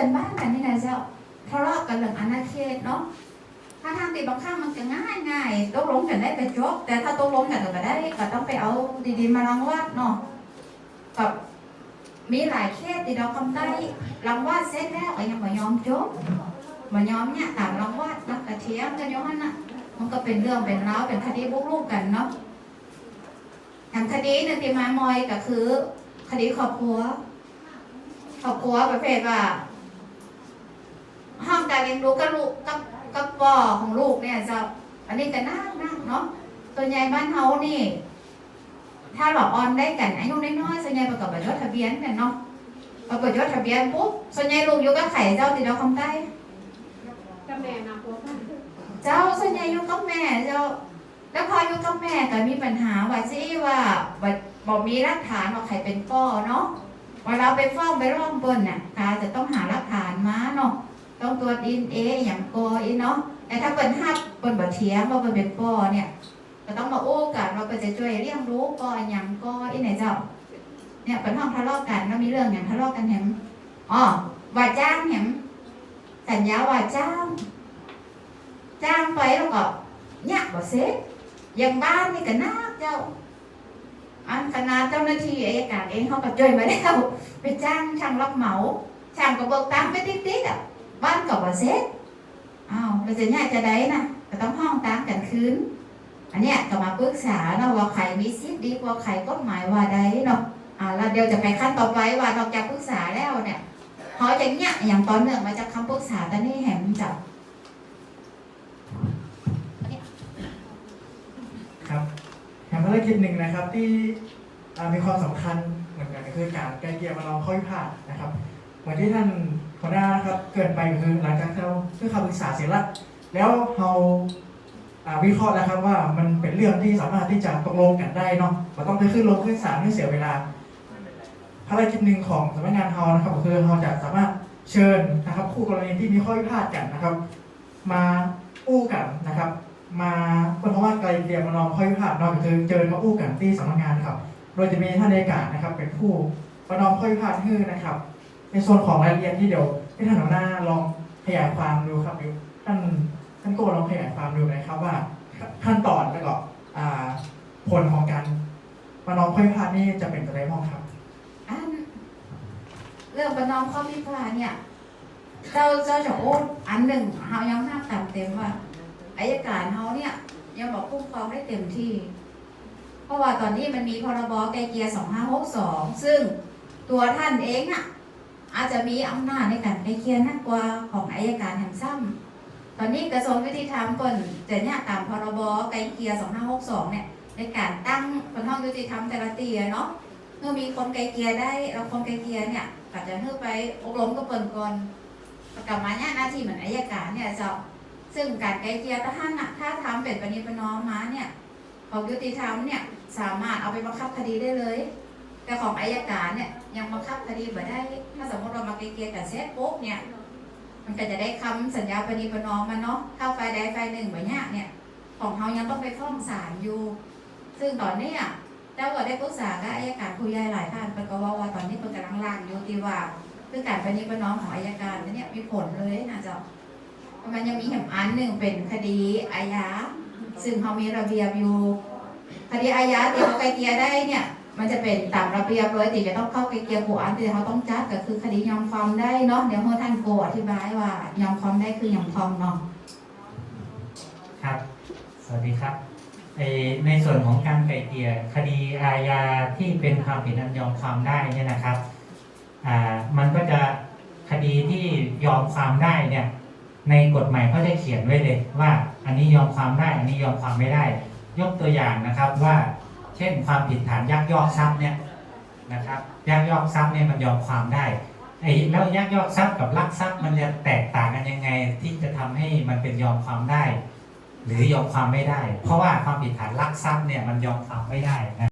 พื่อนบ้านกันนี่นะเจ้าทะเลาะกันเรื่องอาณาเขตเนาะถ้าทางตีบางข้างมันจะง่ายง่ายตกลงกันได้ไปจบแต่ถ้าตกลงกันก็ได้ก็ต้องไปเอาดีๆมารังวัดเนาะกับมีหลายเขตที่เราทำได้รังวัดเสร็จแล้วก็ยังไม่ยอมจบไม่ยอมเนี่ยตามรังวัดนักกระเทียมกันยนั่นน่ะ มันก็เป็นเรื่องเป็นราวเป็นคดีบุกรุกกันเนาะอย่างคดีหนึงที่มามอยก็คือ คดีครอบครัวครอบครัวประเภทว่า ห้องการเลี้ยงดูกับลูกกับกับพ่อของลูกเนี่ยจะอันนี้ก็น่านักเนาะตัวใหญ่บ้านเฮานี่ ถ้าหลอกออนได้กันอายุน้อยๆส่วนใหญ่ประกอบกับยศทะเบียนกันเนาะประกอบยศทะเบียนปุ๊บส่วนใหญ่ลูกอยู่กับไข่เจ้าติดดาวคำใต้กับแม่นะพวกท่านเจ้าส่วนใหญ่อยู่กับแม่เจ้าแล้วพออยู่กับแม่ก็มีปัญหาว่าสิว่าบ่บอกมีหลักฐานว่าใครเป็นพ่อเนาะเวลาไปฟ้องไปร้องเปิ้นน่ะตาจะต้องหาหลักฐานมาเนาะ ต้องตรวจดีเอ็นเออย่างกออีเนาะแต่ถ้าเปิ้นฮับเปิ้นบ่เถียงว่าเปิ้นเป็นพ่อเนี่ยก็ต้องมาโอ้กันว่าเปิ้นจะช่วยเลี้ยงรู้ก่ออย่างก่ออีไหนเจ้า เนี่ยเป็นห้องทะเลาะกันแล้วมีเรื่องอย่างทะเลาะกันแหมอ๋อว่าจ้างแหมสัญญาว่าจ้าง จ้างไปแล้วก็เนี่ยบ่เสร็จอย่างบ้านนี่ก็น่าเจ้าอันคณะเจ้าหน้าที่อายการเองเขาก็ช่วยมาแล้วไปจ้างช่างรับเหมาช่างก็เบิกตามไปติ๊กๆอะ บ้านก็บ่เสร็จอ้าวเราจะเนี่ยจะได้นะก็ต้องห้องตามกันคืนอันเนี้ยก็มาปรึกษาเนาะว่าใครมีสิทธิ์ดีกว่าใครกฎหมายว่าใดเนาะอ่าแล้วเดี๋ยวจะไปขั้นต่อไปว่านอกจากปรึกษาแล้วเนี่ยเขาจะเนี่ยอย่างตอนเนื่องมาจากคำปรึกษาตอนนี้แหมจับครับแห่งภารกิจหนึ่งนะครับที่มีความสำคัญเหมือนกันก็คือการไกลเกลี่ยประนอมข้อพิพาทนะครับเหมือนที่ท่าน หัวหน้านะครับเกินไปคือหลังจากเราเพื่อคำปรึกษาเสร็จแล้วแล้วเราวิเคราะห์แล้วครับว่ามันเป็นเรื่องที่สามารถที่จะตกลงกันได้เนาะเราต้องไปขึ้นลงขึ้นศาลไม่เสียเวลาภารกิจหนึ่งของสำนักงานเรานะครับก็คือเราจะสามารถเชิญนะครับ คู่กรณีที่มีข้อพิพาทกันนะครับ มาอู้กันนะครับ มาเพราะว่าไกลเกลี่ยมานอมข้อพิพาทเนอกคือเจอมาอู้กันที่สำนักงานครับ โดยจะมีท่านในกานะครับ เป็นผู้ประนอมข้อพิพาทให้นะครับ ในส่วนของรายละเอียดที่เดี๋ยวให้ท่านหัวหน้าลองขยายความดูครับเดี๋ยวท่านท่านโก้ลองขยายความดูนะครับว่า ขั้นตอนแล้วก็อ่าผลของการประนอมข้อพิพาทนี่จะเป็นอะไรบ้างครับเรื่องประนอมข้อพิพาทเนี่ยเจ้าเจ้าจะโอ้อันหนึ่งเฮายังห้ามตามเต็มว่าอายการเฮาเนี่ยยังบอกคุ้มครองได้เต็มที่ เพราะว่าตอนนี้มันมีพรบไกลเกีย2562ซึ่งตัวท่านเองอะ อาจจะมีอำนาจในการไกลเกลียนักกว่าของอายการแห่งซ้ำตอนนี้กระทรวงยุติธรรมเปิ่นจะเนี่ยตามพรบไกลเกลีย2562 เนี่ยในการตั้งเป็นห้องยุติธรรมแต่ละตีเนาะเมื่อมีคนไกลเกลียได้เราคนไกลเกลียเนี่ยก็จะเพื่อไปอบรมก็เปิดก่อนประกาศมาเนี่ยหน้าที่เหมือนอายการเนี่ยจ้าซึ่งการไกลเกลียถ้าท่านน่ะถ้าทำเป็นปณิปนอมมาเนี่ยของยุติธรรมเนี่ยสามารถเอาไปบังคับคดีได้เลย แต่ของอายการเนี่ยยังบังคับคดีไม่ได้ ถ้าสมมติเรามาไกลเกลียกับเซตปุ๊บเนี่ย มันก็จะได้คำสัญญาปณิประนอมมาเนาะถ้าฝ่ายใดฝ่ายหนึ่งแบบเนี้เนี่ย ของเขายังต้องไปฟ้องศาลอยู่ ซึ่งตอนนี้เจ้าก็ได้ปรึกษากับอายการผู้ใหญ่หลายท่านเพิ่นก็ว่าว่าตอนนี้เพิ่นกำลังล่างอยู่ที่ว่าคือการปฏิบัติน้อมของอายการเนี่ยมีผลเลยนะเจ้าเพระมันยังมีแหมอันหนึ่งเป็นคดีอาญาซึ่งเขามีระเบียบอยู่ คดีอาญาที่เขาไกลเกลี่ยได้เนี่ย มันจะเป็นตามระเบียบเลยที่จะต้องเข้าไกลเกลี่ยผู้อันที่เขาต้องจัดก็คือคดียอมความได้เนาะเดี๋ยวให้ท่านโกอธิบายว่ายอมความได้คือยอมความเนาะครับ สวัสดีครับในส่วนของการไก่เกลี่ยคดีอาญาที่เป็นความผิดอันยอมความได้เนี่ยนะครับอ่ามันก็จะคดีที่ยอมความได้เนี่ย ในกฎหมายเขาจะเขียนไว้เลยว่า อันนี้ยอมความได้ อันนี้ยอมความไม่ได้ ยกตัวอย่างนะครับว่า ช่นความผิดฐานยักยอกทรัพย์เนี่ยนะครับยักยอกทรัพย์เนี่ยมันยอมความได้ไอ้แล้วยักยอกทรัพย์กับลักทรัพย์มันจะแตกต่างกันยังไงที่จะทำให้มันเป็นยอมความได้ หรือยอมความไม่ได้ เพราะว่าความผิดฐานลักทรัพย์เนี่ยมันยอมความไม่ได้นะ